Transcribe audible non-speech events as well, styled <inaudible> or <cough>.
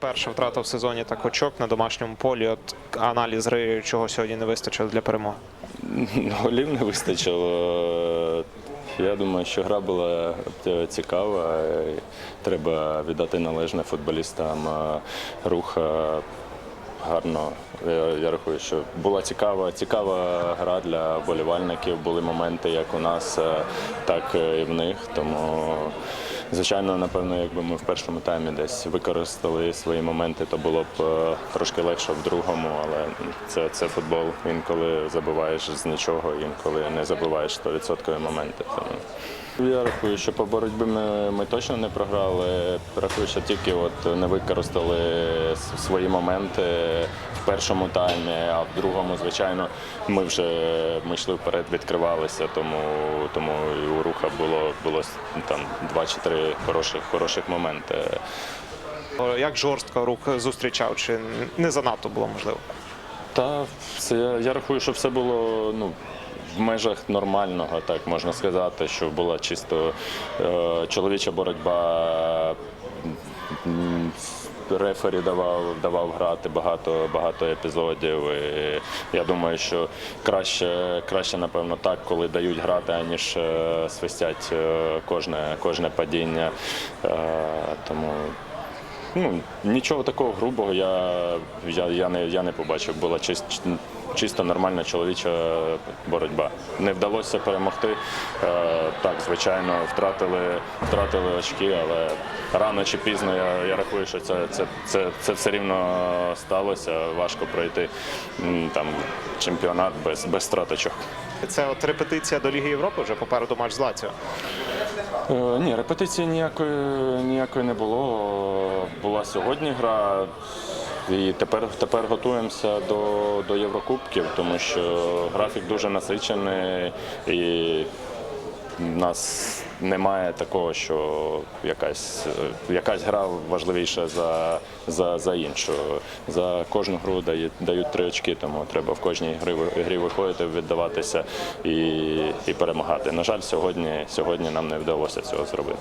Перша втрата в сезоні так очок на домашньому полі. От аналіз гри, чого сьогодні не вистачило для перемоги. <laughs> Голів не вистачило. Я думаю, що гра була е, цікава. Треба віддати належне футболістам. Е, Рух е, гарно. Я, я рахую, що була цікава, цікава гра для болівальників. Були моменти як у нас, е, так і в них. Тому, звичайно, напевно, якби ми в першому таймі десь використали свої моменти, то було б е, трошки легше в другому, але це, це футбол. Інколи забуваєш з нічого, інколи не забуваєш 100% моменти. Я рахую, що по боротьбі ми, ми точно не програли. Рахую, що тільки от не використали свої моменти в першому таймі, а в другому, звичайно, ми вже ми йшли вперед, відкривалися, тому, тому і у руха було, було там два чи хороших, хороших момент. Як жорстко рух зустрічав, чи не занадто було можливо? Та все, я, я рахую, що все було ну. В межах нормального, так можна сказати, що була чисто е, чоловіча боротьба. Рефері давав, давав грати багато, багато епізодів. І я думаю, що краще, краще, напевно, так, коли дають грати, аніж е, свистять е, кожне, кожне падіння. Е, тому Ну, нічого такого грубого я, я, я, не, я не побачив. Була чис, чисто нормальна чоловіча боротьба. Не вдалося перемогти. Е, так, звичайно, втратили, втратили очки, але рано чи пізно я, я рахую, що це, це, це, це все рівно сталося. Важко пройти там, чемпіонат без, без втрат очок. Це от репетиція до Ліги Європи вже попереду матч з Лаціо. Е, Ні, репетиції ніякої, ніякої не було. Була сьогодні гра. І тепер, тепер готуємося до, до Єврокубків, тому що графік дуже насичений і в нас немає такого, що якась, е, якась гра важливіша за, за, за іншу. За кожну гру дають, дають три очки, тому треба в кожній грі, грі виходити, віддаватися і, і перемагати. На жаль, сьогодні, сьогодні нам не вдалося цього зробити.